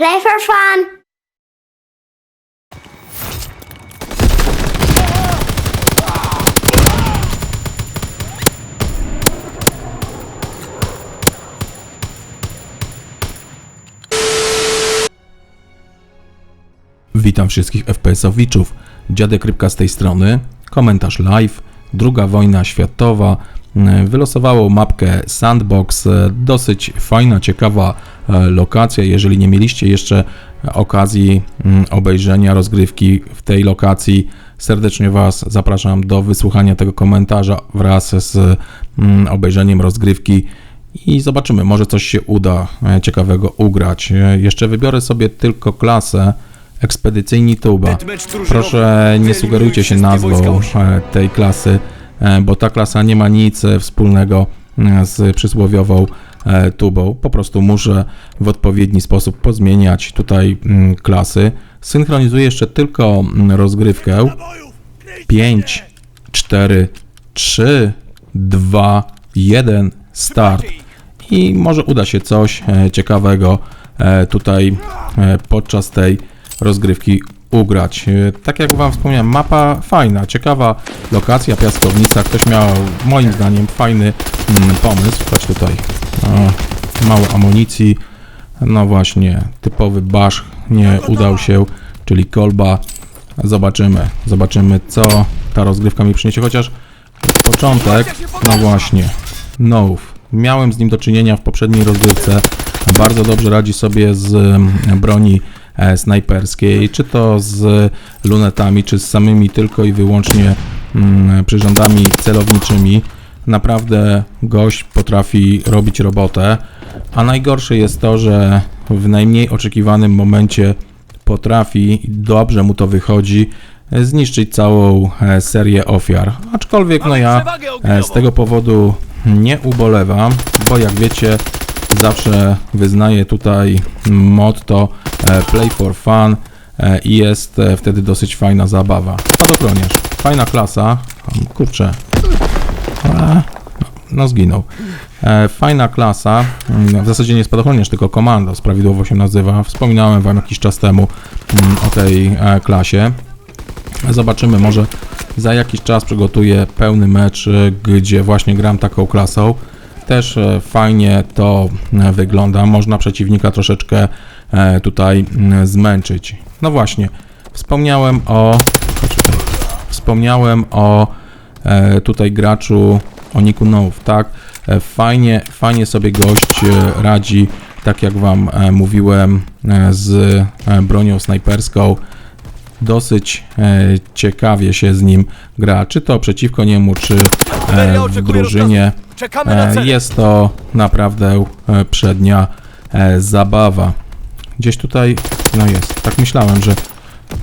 Play for fun. Witam wszystkich FPS-owiczów. Dziadek Rybka z tej strony. Komentarz live. Druga wojna światowa. Wylosowało mapkę Sandbox. E, Dosyć fajna, ciekawa e, lokacja. Jeżeli nie mieliście jeszcze okazji mm, obejrzenia rozgrywki w tej lokacji, serdecznie Was zapraszam do wysłuchania tego komentarza wraz z mm, obejrzeniem rozgrywki i zobaczymy, może coś się uda e, ciekawego ugrać. Jeszcze wybiorę sobie tylko klasę Ekspedycyjni Tuba. Proszę nie sugerujcie się nazwą tej klasy, bo ta klasa nie ma nic e, wspólnego e, z przysłowiową e, tubą. Po prostu muszę w odpowiedni sposób pozmieniać tutaj mm, klasy. Synchronizuję jeszcze tylko mm, rozgrywkę. 5, 4, 3, 2, 1, start. I może uda się coś e, ciekawego e, tutaj e, podczas tej rozgrywki ugrać. E, Tak jak Wam wspomniałem, mapa fajna, ciekawa lokacja, piaskownica. Ktoś miał moim zdaniem fajny mm, pomysł. Chodź tutaj. O, mało amunicji. No właśnie, typowy basz nie udał się, czyli kolba. Zobaczymy, zobaczymy co ta rozgrywka mi przyniesie, chociaż początek, no właśnie, Nouf. Miałem z nim do czynienia w poprzedniej rozgrywce. Bardzo dobrze radzi sobie z mm, broni e, snajperskiej, czy to z lunetami, czy z samymi tylko i wyłącznie mm, przyrządami celowniczymi. Naprawdę gość potrafi robić robotę, a najgorsze jest to, że w najmniej oczekiwanym momencie potrafi, dobrze mu to wychodzi, e, zniszczyć całą e, serię ofiar. Aczkolwiek no ja e, z tego powodu nie ubolewam, bo jak wiecie, zawsze wyznaję tutaj motto e, play for fun e, i jest e, wtedy dosyć fajna zabawa. Spadochroniarz, fajna klasa, kurczę, no zginął. Fajna klasa, mm, w zasadzie nie spadochroniarz, tylko komandos, prawidłowo się nazywa. Wspominałem Wam jakiś czas temu mm, o tej klasie. Zobaczymy, może za jakiś czas przygotuję pełny mecz, gdzie właśnie gram taką klasą. Też e, fajnie to e, wygląda, można przeciwnika troszeczkę e, tutaj mm, zmęczyć. No właśnie, wspomniałem o... Wspomniałem o tutaj graczu o Niku Now, tak? Fajnie, fajnie sobie gość radzi, tak jak Wam mówiłem, z bronią snajperską. Dosyć e, ciekawie się z nim gra, czy to przeciwko niemu, czy e, w drużynie. E. Jest to naprawdę przednia zabawa. Gdzieś tutaj, no jest, tak myślałem, że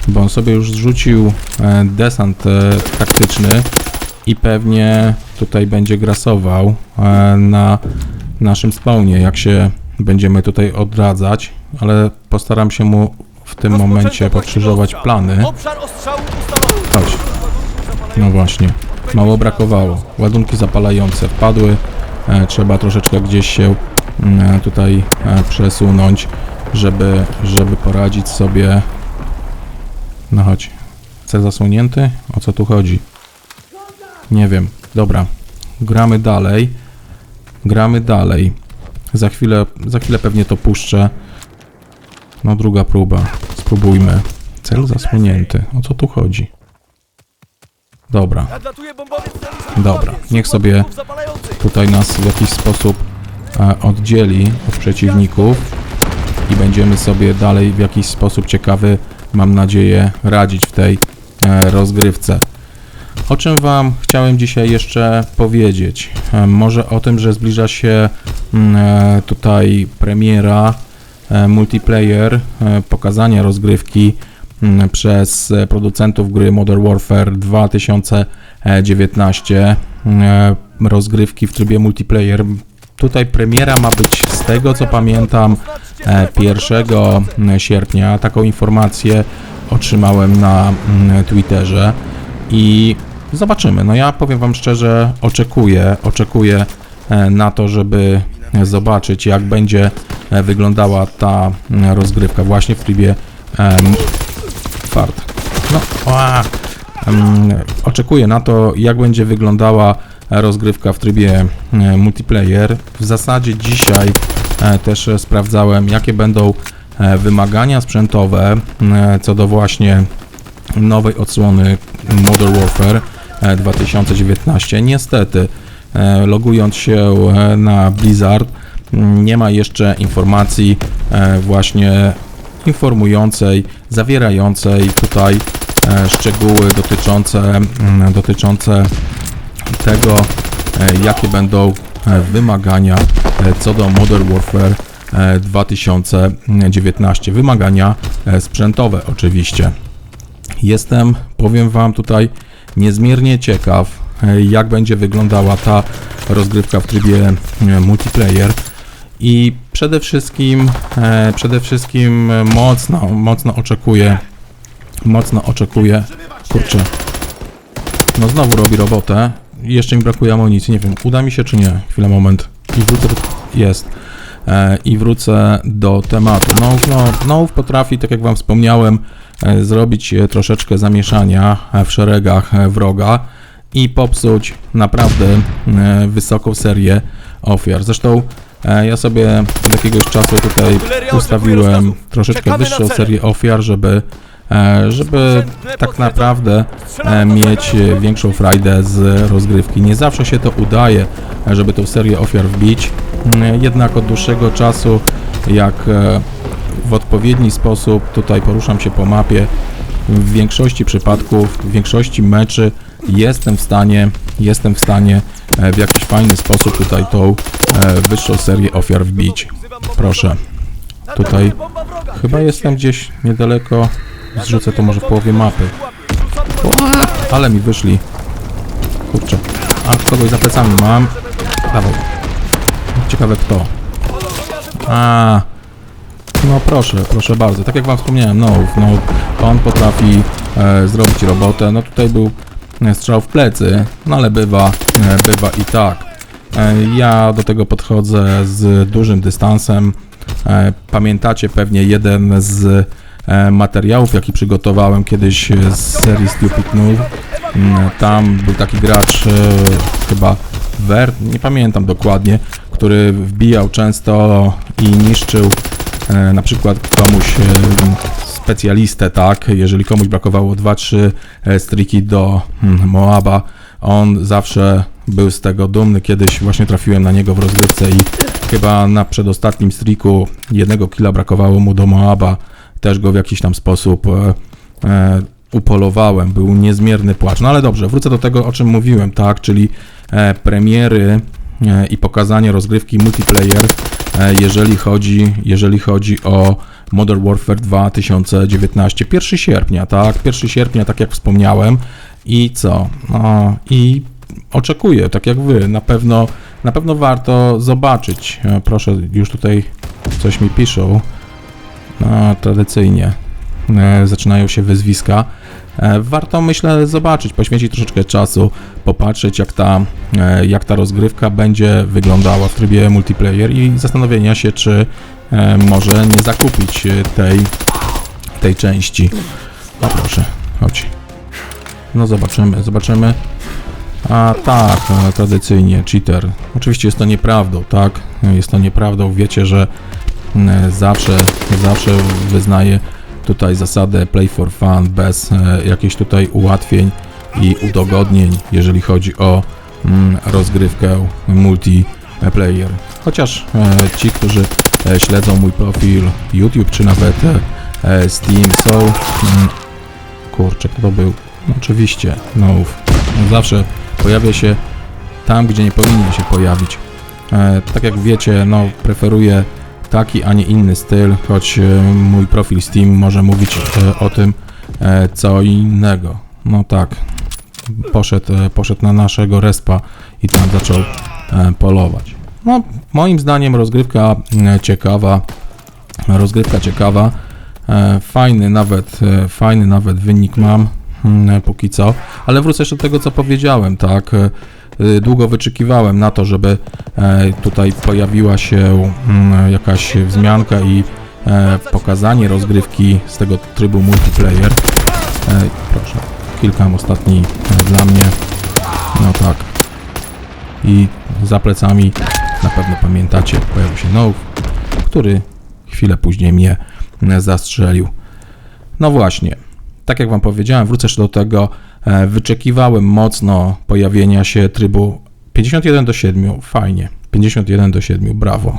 bo on sobie już zrzucił desant taktyczny i pewnie tutaj będzie grasował na naszym spawnie, jak się będziemy tutaj odradzać, ale postaram się mu w tym momencie pokrzyżować plany. Chodź. No właśnie, mało brakowało. Ładunki zapalające wpadły. E, trzeba troszeczkę gdzieś się mm, tutaj e, przesunąć, żeby, żeby poradzić sobie. No chodź. Cel zasłonięty? O co tu chodzi? Nie wiem. Dobra. Gramy dalej. Gramy dalej. Za chwilę, za chwilę pewnie to puszczę. No druga próba. Spróbujmy. Cel zasłonięty. O co tu chodzi? Dobra. Dobra, niech sobie tutaj nas w jakiś sposób e, oddzieli od przeciwników i będziemy sobie dalej w jakiś sposób ciekawy, mam nadzieję, radzić w tej e, rozgrywce. O czym Wam chciałem dzisiaj jeszcze powiedzieć? E, Może o tym, że zbliża się mm, tutaj premiera multiplayer, e, pokazania rozgrywki mm, przez e, producentów gry Modern Warfare 2019. E, Rozgrywki w trybie multiplayer. Tutaj premiera ma być z tego co pamiętam e, 1 sierpnia. Taką informację otrzymałem na mm, Twitterze i zobaczymy. No ja powiem Wam szczerze, oczekuję, oczekuję e, na to, żeby zobaczyć jak będzie e, wyglądała ta mm, rozgrywka właśnie w trybie em, fart. No, oczekuję na to, jak będzie wyglądała rozgrywka w trybie e, multiplayer. W zasadzie dzisiaj e, też e, sprawdzałem, jakie będą e, wymagania sprzętowe e, co do właśnie nowej odsłony Modern Warfare e, 2019. Niestety, e, logując się e, na Blizzard, nie ma jeszcze informacji e, właśnie informującej, zawierającej tutaj e, szczegóły dotyczące, m, dotyczące tego, e, jakie będą wymagania co do Modern Warfare e, 2019. Wymagania sprzętowe oczywiście. Jestem, powiem Wam tutaj, niezmiernie ciekaw, jak będzie wyglądała ta rozgrywka w trybie multiplayer. I przede wszystkim, e, przede wszystkim mocno, mocno oczekuję, mocno oczekuję, kurczę, no znowu robi robotę. Jeszcze mi brakuje amunicji, nie wiem, uda mi się czy nie. Chwilę, moment. I wrócę, jest. E, I wrócę do tematu. No, no, no potrafi, tak jak wam wspomniałem, e, zrobić troszeczkę zamieszania w szeregach wroga i popsuć naprawdę wysoką serię ofiar. Zresztą ja sobie od jakiegoś czasu tutaj ustawiłem troszeczkę wyższą serię ofiar, żeby e, żeby tak naprawdę e, mieć e, większą frajdę z rozgrywki. Nie zawsze się to udaje, e, żeby tą serię ofiar wbić, Mm, jednak od dłuższego czasu, jak e, w odpowiedni sposób tutaj poruszam się po mapie, w większości przypadków, w większości meczy jestem w stanie, jestem w stanie e, w jakiś fajny sposób tutaj tą e, wyższą serię ofiar wbić. Proszę, tutaj chyba jestem gdzieś niedaleko, zrzucę to może w połowie mapy. Ale mi wyszli. Kurczę. A kogoś za plecami mam. Dawaj. Ciekawe kto. A. No proszę, proszę bardzo. Tak jak wam wspomniałem, no, no on potrafi e, zrobić robotę. No tutaj był strzał w plecy, no ale bywa, e, bywa i tak. E, ja do tego podchodzę z dużym dystansem. E, pamiętacie pewnie jeden z e, materiałów, jaki przygotowałem kiedyś e, z serii Stupid Noob. Mm, Tam był taki gracz, e, chyba Ver, nie pamiętam dokładnie, który wbijał często i niszczył e, na przykład komuś e, specjalistę, tak, jeżeli komuś brakowało 2-3 e, striki do mm, Moaba, on zawsze był z tego dumny, kiedyś właśnie trafiłem na niego w rozgrywce i chyba na przedostatnim striku jednego killa brakowało mu do Moaba, też go w jakiś tam sposób e, e, upolowałem, był niezmierny płacz. No ale dobrze, wrócę do tego, o czym mówiłem, tak, czyli e, premiery e, i pokazanie rozgrywki multiplayer, e, jeżeli chodzi, jeżeli chodzi o Modern Warfare 2019. 1 sierpnia, tak, 1 sierpnia, tak jak wspomniałem. I co? No, I oczekuję, tak jak wy, na pewno, na pewno warto zobaczyć. E, Proszę, już tutaj coś mi piszą. No, tradycyjnie e, zaczynają się wyzwiska. E, Warto, myślę, zobaczyć, poświęcić troszeczkę czasu, popatrzeć, jak ta, e, jak ta rozgrywka będzie wyglądała w trybie multiplayer i zastanowienia się, czy e, może nie zakupić tej, tej części. No proszę, chodź. No zobaczymy, zobaczymy. A tak, tradycyjnie, cheater. Oczywiście jest to nieprawdą, tak? Jest to nieprawdą. Wiecie, że mm, zawsze, zawsze wyznaję tutaj zasadę play for fun, bez e, jakichś tutaj ułatwień i udogodnień, jeżeli chodzi o mm, rozgrywkę multiplayer. Chociaż e, ci, którzy e, śledzą mój profil YouTube, czy nawet Steam, są... Mm, kurczę, kto to był? Oczywiście, no, zawsze pojawia się tam, gdzie nie powinien się pojawić. Tak jak wiecie, no, preferuję taki, a nie inny styl, choć e, mój profil Steam może mówić e, o tym e, co innego. No tak, poszedł, poszedł na naszego respa i tam zaczął polować. No, moim zdaniem rozgrywka ciekawa, rozgrywka ciekawa, fajny nawet, fajny nawet wynik mam mm, póki co, ale wrócę jeszcze do tego, co powiedziałem, tak, długo wyczekiwałem na to, żeby e, tutaj pojawiła się mm, jakaś wzmianka i e, pokazanie rozgrywki z tego trybu multiplayer. E, proszę, kilka ostatni dla mnie. No tak. I za plecami na pewno pamiętacie, pojawił się Now, który chwilę później mnie zastrzelił. No właśnie, tak jak Wam powiedziałem, wrócę do tego. E, Wyczekiwałem mocno pojawienia się trybu 51 do 7. Fajnie. 51 do 7. Brawo.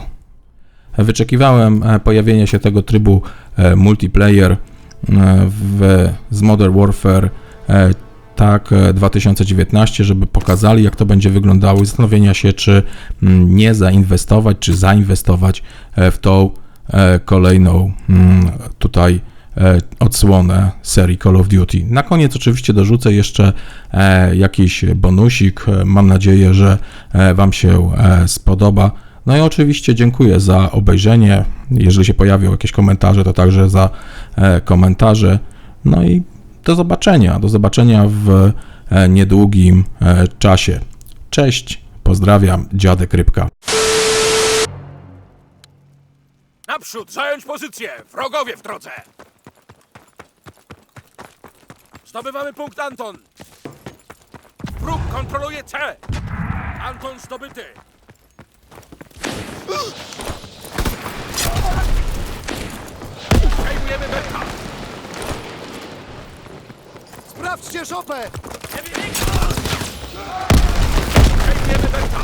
Wyczekiwałem e, pojawienia się tego trybu e, multiplayer e, w, z Modern Warfare e, tak e, 2019, żeby pokazali, jak to będzie wyglądało i zastanowienia się, czy mm, nie zainwestować, czy zainwestować e, w tą e, kolejną mm, tutaj e, odsłonę serii Call of Duty. Na koniec oczywiście dorzucę jeszcze e, jakiś bonusik. E, Mam nadzieję, że e, Wam się e, spodoba. No i oczywiście dziękuję za obejrzenie. Jeżeli się pojawią jakieś komentarze, to także za e, komentarze. No i do zobaczenia. Do zobaczenia w e, niedługim e, czasie. Cześć, pozdrawiam, dziadek Rybka. Naprzód, zająć pozycję! Wrogowie w drodze! Zdobywamy punkt Anton! Wróg kontroluje C! Anton zdobyty! Przejmujemy Berka! Sprawdźcie szopę! Przejmujemy Berka!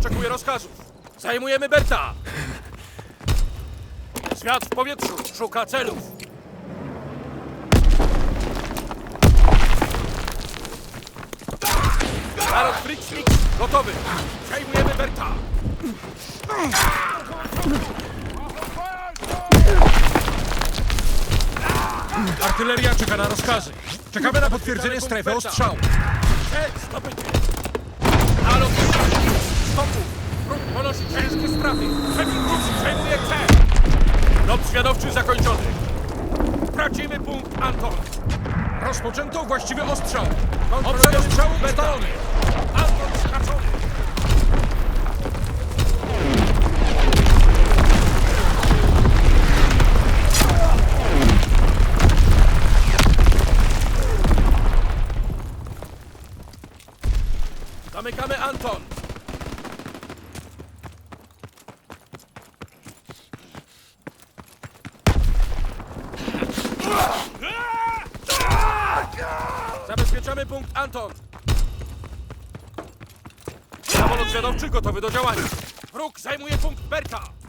Oczekuje rozkazów. Zajmujemy Berta! Zwiat w powietrzu, szuka celów. Narod Fritz Mix, gotowy. Przejmujemy Berta. Artyleria czeka na rozkazy. Czekamy na potwierdzenie strefy ostrzału. Cel zdobyty. Straty. Przeciwnik przejmuje cel. Lot zwiadowczy zakończony. Tracimy punkt Anton. Rozpoczęto właściwy ostrzał. Obszar ostrzału ustalony. Anton stracony. Zamykamy Anton. Zabezpieczamy punkt Anton. Samolot zwiadowczy gotowy do działania. Wróg zajmuje punkt Berta.